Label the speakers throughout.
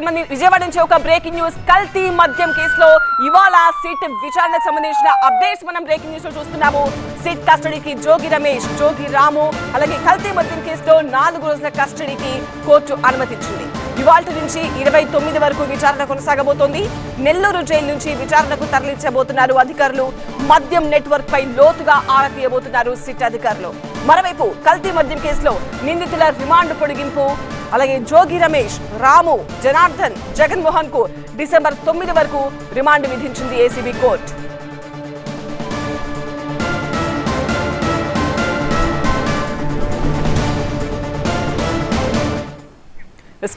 Speaker 1: సంబంధించి విజయవాడ నుంచి ఒక బ్రేకింగ్ న్యూస్ కల్తీ మద్యం కేసులో ఇవాళ సిట్ విచారణకు సంబంధించిన అప్డేట్స్ మనం బ్రేకింగ్ న్యూస్లో చూస్తున్నాము. సిట్ కస్టడీకి జోగి రమేష్ జోగి రాము అలాగే కల్తీ మద్యం కేసులో నాలుగు రోజుల కస్టడీకి కోర్టు అనుమతించింది ఇవాళ నుంచి ఇరవై తొమ్మిది వరకు విచారణ కొనసాగబోతోంది. నెల్లూరు జైలు నుంచి విచారణకు తరలించబోతున్నారు అధికారులు. మద్యం నెట్వర్క్ పై లోతుగా ఆరా తీయబోతున్నారు సిట్ అధికారులు. మరోవైపు కల్తీ మద్యం కేసులో నిందితుల రిమాండ్ పొడిగింపు అలాగే జోగి రమేష్ రాము జనార్దన్ జగన్మోహన్కు డిసెంబర్ తొమ్మిది వరకు రిమాండ్ విధించింది ఏసీబీ కోర్టు.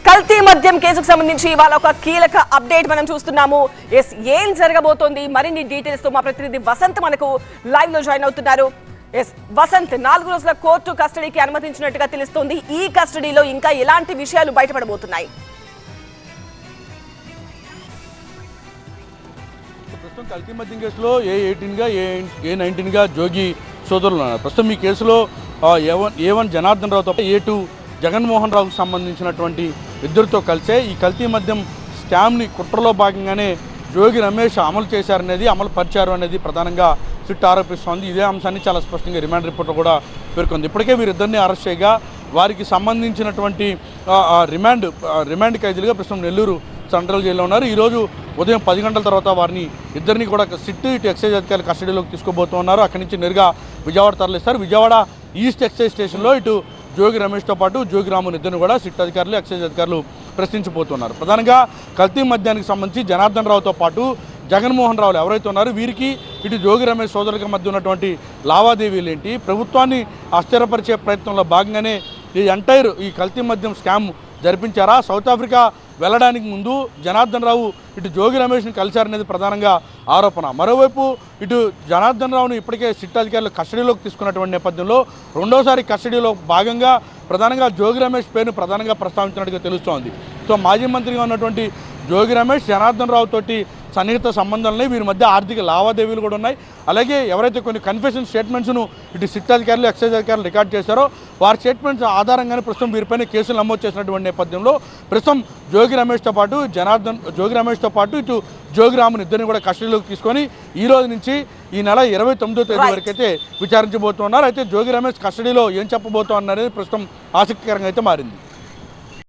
Speaker 1: కల్తీ మద్యం కేసుకు సంబంధించి ఇవాళ ఒక కీలక అప్డేట్ మనం చూస్తున్నాము. ఎస్ ఏం జరగబోతోంది? మరిన్ని డీటెయిల్స్తో మా ప్రతినిధి వసంత్ మనకు లైవ్లో జాయిన్ అవుతున్నారు. ఎస్ వసంత్ నాలుగు రోజుల కోర్టు కస్టడీకి అనుమతించినట్టుగా తెలుస్తోంది. ఈ కస్టడీలో ఇంకా ఎలాంటి విషయాలు బయటపడబోతున్నాయి?
Speaker 2: ప్రస్తుతం కల్తీ మద్యం కేసులో ఏ ఎయిటీన్గా ఏ ఏ నైన్టీన్గా జోగి సోదరులు ఉన్నారు. ప్రస్తుతం ఈ కేసులో A one A one Janardhan రావుతో A two Jaganmohan రావుకు సంబంధించినటువంటి ఇద్దరితో కలిసే ఈ కల్తీ మద్యం స్కామ్ని కుట్రలో భాగంగానే జోగి రమేష్ అమలు చేశారనేది అమలు పరిచారు అనేది ప్రధానంగా సిట్ ఆరోపిస్తోంది. ఇదే అంశాన్ని చాలా స్పష్టంగా రిమాండ్ రిపోర్ట్లో కూడా పేర్కొంది. ఇప్పటికే వీరిద్దరిని అరెస్ట్ చేయగా వారికి సంబంధించినటువంటి రిమాండ్ రిమాండ్ ఖైదీలుగా ప్రస్తుతం నెల్లూరు సెంట్రల్ జైల్లో ఉన్నారు. ఈరోజు ఉదయం పది గంటల తర్వాత వారిని ఇద్దరిని కూడా సిట్ ఇటు ఎక్సైజ్ అధికారులు కస్టడీలోకి తీసుకోబోతున్నారు అక్కడి నుంచి నేరుగా విజయవాడ తరలిస్తారు. విజయవాడ ఈస్ట్ ఎక్సైజ్ స్టేషన్లో ఇటు జోగి రమేష్తో పాటు జోగి రాముని ఇద్దరిని కూడా సిట్ అధికారులు ఎక్సైజ్ అధికారులు ప్రశ్నించబోతున్నారు. ప్రధానంగా కల్తీ మద్యానికి సంబంధించి జనార్దన్ రావుతో పాటు జగన్మోహన్ రావులు ఎవరైతే ఉన్నారో వీరికి ఇటు జోగి రమేష్ సోదరుల మధ్య ఉన్నటువంటి లావాదేవీలు ఏంటి? ప్రభుత్వాన్ని ఆశ్చర్యపరిచే ప్రయత్నంలో భాగంగానే ఈ ఎంటైర్ ఈ కల్తీ మద్యం స్కామ్ జరిపించారా? సౌత్ ఆఫ్రికా వెళ్ళడానికి ముందు జనార్దన్ రావు ఇటు జోగి రమేష్ని కలిశారనేది ప్రధానంగా ఆరోపణ. మరోవైపు ఇటు జనార్దన్ రావును ఇప్పటికే సిట్ అధికారులు కస్టడీలోకి తీసుకున్నటువంటి నేపథ్యంలో రెండోసారి కస్టడీలో భాగంగా ప్రధానంగా జోగి రమేష్ పేరును ప్రధానంగా ప్రస్తావించినట్టుగా తెలుస్తోంది. సో మాజీ మంత్రిగా ఉన్నటువంటి జోగి రమేష్ జనార్దన్ రావు తోటి సన్నిహిత సంబంధాలు ఉన్నాయి వీరి మధ్య ఆర్థిక లావాదేవీలు కూడా ఉన్నాయి. అలాగే ఎవరైతే కొన్ని కన్ఫెషన్ స్టేట్మెంట్స్ను ఇటు సిట్ అధికారులు ఎక్సైజ్ అధికారులు రికార్డ్ చేశారో వారి స్టేట్మెంట్స్ ఆధారంగానే ప్రస్తుతం వీరిపైన కేసులు నమోదు చేసినటువంటి నేపథ్యంలో ప్రస్తుతం జోగి రమేష్తో పాటు జనార్దన్ జోగి రమేష్తో పాటు ఇటు జోగి రాముని ఇద్దరిని కూడా కస్టడీలోకి తీసుకొని ఈ రోజు నుంచి ఈ నెల ఇరవై తొమ్మిదో తేదీ. వరకు అయితే విచారించబోతున్నారు. అయితే జోగి రమేష్ కస్టడీలో ఏం చెప్పబోతున్నారు అనేది ప్రస్తుతం ఆసక్తికరంగా అయితే మారింది.